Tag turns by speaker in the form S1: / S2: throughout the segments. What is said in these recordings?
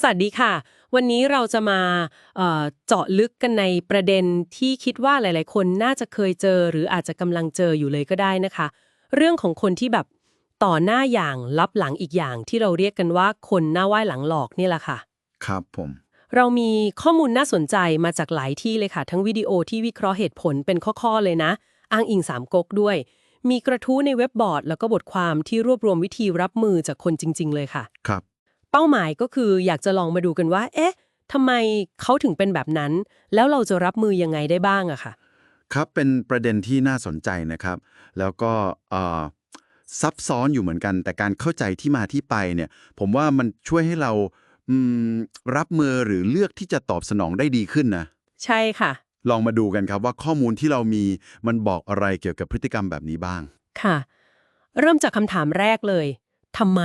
S1: สวัสดีค่ะ วันนี้เราจะมาเอ่อเจาะลึกกันในประเด็นที่คิดว่าหลาย ๆ คนน่าจะเคยเจอหรืออาจจะกำลังเจออยู่เลยก็ได้นะคะ เรื่องของคนที่แบบต่อหน้าอย่างลับหลังอีกอย่างที่เราเรียกกันว่าคนหน้าไหว้หลังหลอกนี่แหละค่ะ
S2: ครับผม
S1: เรามีข้อมูลน่าสนใจมาจากหลายที่เลยค่ะ ทั้งวิดีโอที่วิเคราะห์เหตุผลเป็นข้อ ๆ เลยนะ อ้างอิงสามก๊กด้วย มีกระทู้ในเว็บบอร์ด แล้วก็บทความที่รวบรวมวิธีรับมือจากคนจริง ๆ เลยค่ะ
S2: ครับ
S1: เป้าหมายก็คืออยากจะลองมาดูกันว่า เอ๊ะทำไมเขาถึงเป็นแบบนั้น แล้วเราจะรับมือยังไงได้บ้างอะค่ะ
S2: ครับเป็นประเด็นที่น่าสนใจนะครับ แล้วก็เอ่อซับซ้อนอยู่เหมือนกัน แต่การเข้าใจที่มาที่ไปเนี่ย ผมว่ามันช่วยให้เราอืมรับมือหรือเลือกที่จะตอบสนองได้ดีขึ้นนะ
S1: ใช่ค่ะ
S2: ลองมาดูกันครับว่าข้อมูลที่เรามีมันบอกอะไรเกี่ยวกับพฤติกรรมแบบนี้บ้าง
S1: ค่ะ เริ่มจากคำถามแรกเลยทำไม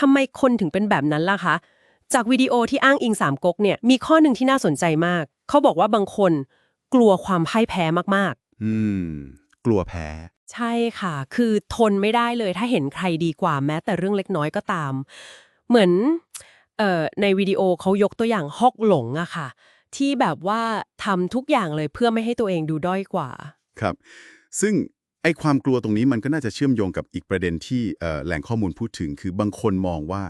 S1: ทำไมคนถึงเป็นแบบนั้นล่ะคะ จากวิดีโอที่อ้างอิงสามก๊กเนี่ยมีข้อหนึ่งที่น่าสนใจมาก เขาบอกว่าบางคนกลัวความพ่ายแพ้มาก
S2: อืม กลัวแพ้
S1: ๆใช่ค่ะ คือทนไม่ได้เลยถ้าเห็นใครดีกว่าแม้แต่เรื่องเล็กน้อยก็ตาม เหมือนเอ่อในวิดีโอเขายกตัวอย่างฮอกหลงอะค่ะ ที่แบบว่าทำทุกอย่างเลยเพื่อไม่ให้ตัวเองดูด้อยกว่า
S2: ครับ ซึ่ง ไอ้ความกลัวตรงนี้มันก็น่าจะเชื่อมโยงกับอีกประเด็นที่เอ่อแหล่งข้อมูลพูดถึง คือบางคนมองว่า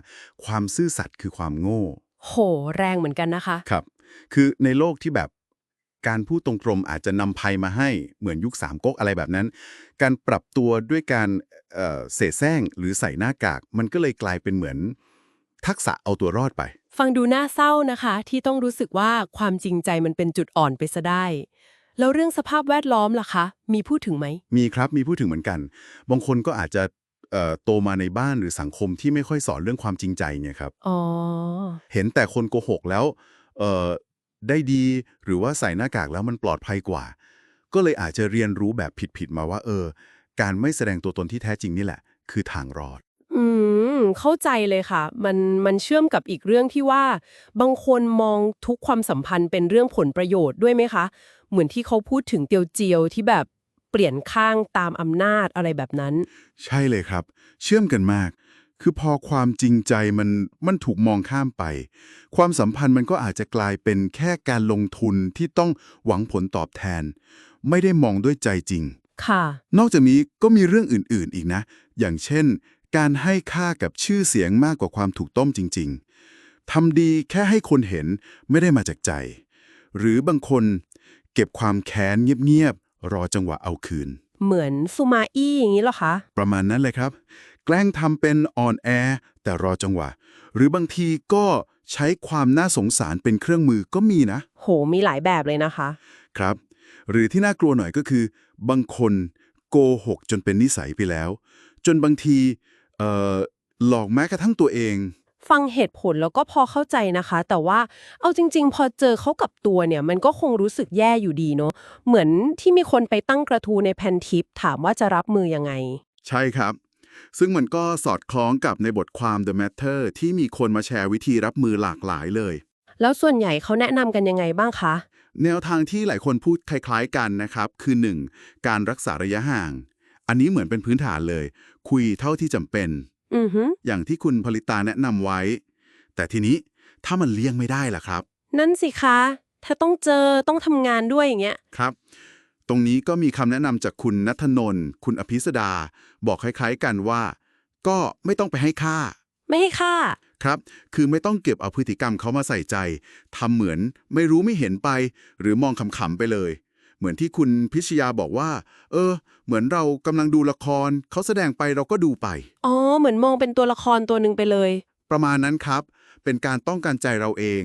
S2: ความซื่อสัตย์คือความโง่
S1: โห แรงเหมือนกันนะคะ
S2: ครับ คือในโลกที่แบบการพูดตรงๆอาจจะนำภัยมาให้เหมือนยุคสามก๊กอะไรแบบนั้น การปรับตัวด้วยการเอ่อเสแสร้งหรือใส่หน้ากาก มันก็เลยกลายเป็นเหมือน ทักษะเอาตัวรอดไป
S1: ฟังดูน่าเศร้านะคะ ที่ต้องรู้สึกว่าความจริงใจมันเป็นจุดอ่อนไปซะได้ แล้วเรื่องสภาพแวดล้อมล่ะคะ มีพูดถึงไหม
S2: มีครับมีพูดถึงเหมือนกัน บางคนก็อาจจะเอ่อโตมาในบ้านหรือสังคมที่ไม่ค่อยสอนเรื่องความจริงใจเนี่ยครับ
S1: อ๋อ
S2: เห็นแต่คนโกหกแล้วเอ่อได้ดีหรือว่าใส่หน้ากากแล้วมันปลอดภัยกว่า ก็เลยอาจจะเรียนรู้แบบผิดๆมาว่า เออ การไม่แสดงตัวตนที่แท้จริงนี่แหละ คือทางรอด
S1: อืม เข้าใจเลยค่ะ มันมันเชื่อมกับอีกเรื่องที่ว่า บางคนมองทุกความสัมพันธ์เป็นเรื่องผลประโยชน์ด้วยไหมคะ เหมือนที่เขาพูดถึงเตียวเจียวที่แบบเปลี่ยนข้างตามอำนาจอะไรแบบนั้น
S2: ใช่เลยครับ เชื่อมกันมาก คือพอความจริงใจมันมันถูกมองข้ามไป ความสัมพันธ์มันก็อาจจะกลายเป็นแค่การลงทุนที่ต้องหวังผลตอบแทน ไม่ได้มองด้วยใจจริง
S1: ค่ะ
S2: นอกจากนี้ก็มีเรื่องอื่นๆ อีกนะ อย่างเช่น การให้ค่ากับชื่อเสียงมากกว่าความถูกต้องจริง ๆ ทำดีแค่ให้คนเห็นไม่ได้มาจากใจ หรือบางคนเก็บความแค้นเงียบๆ รอจังหวะเอาคืน
S1: เหมือนซูมาอี้อย่างนี้เหรอคะ
S2: ประมาณนั้นเลยครับ แกล้งทำเป็นอ่อนแอ แต่รอจังหวะ หรือบางทีก็ใช้ความน่าสงสารเป็นเครื่องมือก็มีนะ
S1: โห มีหลายแบบเลยนะคะ
S2: ครับ หรือที่น่ากลัวหน่อยก็คือ บางคนโกหกจนเป็นนิสัยไปแล้ว จนบางทีเอ่อ หลอกแม้กระทั่งตัวเอง
S1: ฟังเหตุผลแล้วก็พอเข้าใจนะคะ แต่ว่าเอาจริง ๆ พอเจอเขากับตัวเนี่ย มันก็คงรู้สึกแย่อยู่ดีเนาะเหมือนที่มีคนไปตั้งกระทู้ในแพนทิป ถามว่าจะรับมือยังไง
S2: ใช่ครับ ซึ่งมันก็สอดคล้องกับในบทความ The Matter ที่มีคนมาแชร์วิธีรับมือหลากหลายเลย
S1: แล้วส่วนใหญ่เขาแนะนำกันยังไงบ้างคะ
S2: แนวทางที่หลายคนพูดคล้าย ๆ กันนะครับ คือ 1. การรักษาระยะห่าง อันนี้เหมือนเป็นพื้นฐานเลย คุยเท่าที่จำเป็น
S1: อือฮึ
S2: อย่างที่คุณผลิตาแนะนำไว้ แต่ทีนี้ถ้ามันเลี่ยงไม่ได้ล่ะครับ
S1: นั่นสิคะ ถ้าต้องเจอต้องทำงานด้วยอย่างเงี้ย
S2: ครับ ตรงนี้ก็มีคำแนะนำจากคุณนัทนนท์คุณอภิสดา บอกคล้ายๆกันว่า ก็ไม่ต้องไปให้ค่า
S1: ไม่ให้ค่า
S2: ครับ คือไม่ต้องเก็บเอาพฤติกรรมเขามาใส่ใจทำเหมือนไม่รู้ไม่เห็นไป หรือมองขำๆไปเลย เหมือนที่คุณพิชยาบอกว่า เออ เหมือนเรากำลังดูละคร เขาแสดงไปเราก็ดูไป
S1: อ๋อ เหมือนมองเป็นตัวละครตัวหนึ่งไปเลย
S2: ประมาณนั้นครับ เป็นการต้องการใจเราเอง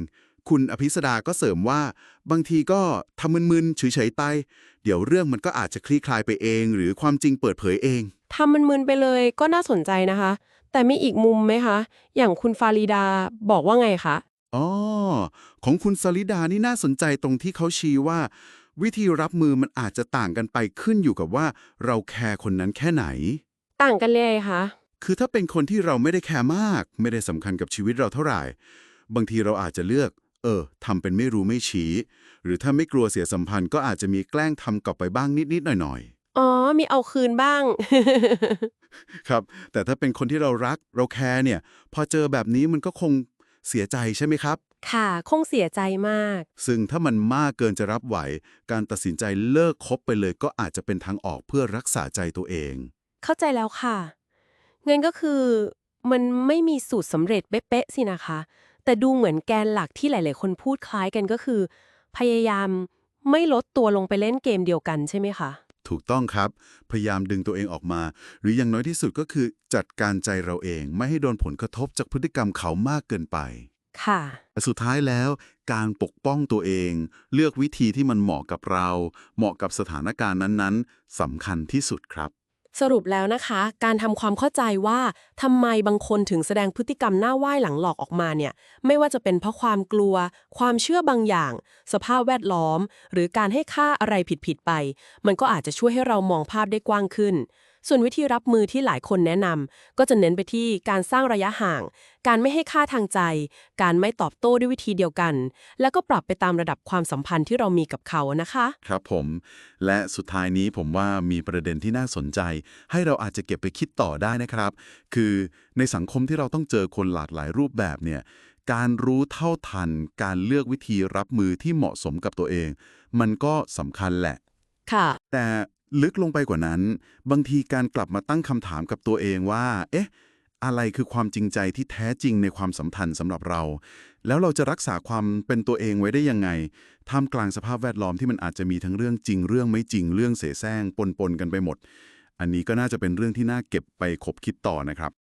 S2: คุณอภิสดาก็เสริมว่า บางทีก็ทำมึนๆเฉยๆไป เดี๋ยวเรื่องมันก็อาจจะคลี่คลายไปเอง หรือความจริงเปิดเผยเอง
S1: ทำมันมึนไปเลยก็น่าสนใจนะคะ แต่มีอีกมุมไหมคะ อย่างคุณฟาริดาบอกว่าไงคะ
S2: อ๋อ ของคุณสลิดานี่น่าสนใจตรงที่เขาชี้ว่า วิธีรับมือมันอาจจะต่างกันไปขึ้นอยู่กับว่า เราแคร์คนนั้นแค่ไหน
S1: ต่างกันเลยคะ
S2: คือถ้าเป็นคนที่เราไม่ได้แคร์มาก ไม่ได้สำคัญกับชีวิตเราเท่าไหร่ บางทีเราอาจจะเลือก เออทำเป็นไม่รู้ไม่ชี้ หรือถ้าไม่กลัวเสียสัมพันธ์ก็อาจจะมีแกล้งทำกลับไปบ้างนิดๆหน่อย
S1: อ๋อ มีเอาคืนบ้าง
S2: ๆ ครับ แต่ถ้าเป็นคนที่เรารักเราแคร์เนี่ย พอเจอแบบนี้มันก็คงเสียใจใช่ไหมครับ
S1: ค่ะ คงเสียใจมาก
S2: ซึ่งถ้ามันมากเกินจะรับไหว การตัดสินใจเลิกคบไปเลยก็อาจจะเป็นทางออกเพื่อรักษาใจตัวเอง
S1: เข้าใจแล้วค่ะงั้นก็คือมันไม่มีสูตรสำเร็จเป๊ะๆสินะคะ แต่ดูเหมือนแกนหลักที่หลาย ๆ คนพูดคล้ายกันก็คือ พยายามไม่ลดตัวลงไปเล่นเกมเดียวกันใช่ไหมคะ
S2: ถูกต้องครับ พยายามดึงตัวเองออกมา หรืออย่างน้อยที่สุดก็คือจัดการใจเราเองไม่ให้โดนผลกระทบจากพฤติกรรมเขามากเกินไป
S1: ค่ะ
S2: แต่สุดท้ายแล้วการปกป้องตัวเอง เลือกวิธีที่มันเหมาะกับเรา เหมาะกับสถานการณ์นั้นๆสำคัญที่สุดครับ
S1: สรุปแล้วนะคะ การทำความเข้าใจว่าทำไมบางคนถึงแสดงพฤติกรรมหน้าไหว้หลังหลอกออกมาเนี่ย ไม่ว่าจะเป็นเพราะความกลัว ความเชื่อบางอย่าง สภาพแวดล้อม หรือการให้ค่าอะไรผิดๆไป มันก็อาจจะช่วยให้เรามองภาพได้กว้างขึ้น ส่วนวิธีรับมือที่หลายคนแนะนำก็จะเน้นไปที่การสร้างระยะห่าง การไม่ให้ค่าทางใจ การไม่ตอบโต้ด้วยวิธีเดียวกัน แล้วก็ปรับไปตามระดับความสัมพันธ์ที่เรามีกับเขานะคะ
S2: ครับผม และสุดท้ายนี้ผมว่ามีประเด็นที่น่าสนใจ ให้เราอาจจะเก็บไปคิดต่อได้นะครับ คือในสังคมที่เราต้องเจอคนหลากหลายรูปแบบเนี่ยการรู้เท่าทัน การเลือกวิธีรับมือที่เหมาะสมกับตัวเอง มันก็สำคัญแหละ
S1: ค่ะ
S2: แต่ ลึกลงไปกว่านั้น บางทีการกลับมาตั้งคำถามกับตัวเองว่า เอ๊ะ อะไรคือความจริงใจที่แท้จริงในความสัมพันธ์สำหรับเรา แล้วเราจะรักษาความเป็นตัวเองไว้ได้ยังไงท่ามกลางสภาพแวดล้อมที่มันอาจจะมีทั้งเรื่องจริงเรื่องไม่จริงเรื่องเสแสร้งปนๆกันไปหมด อันนี้ก็น่าจะเป็นเรื่องที่น่าเก็บไปคบคิดต่อนะครับ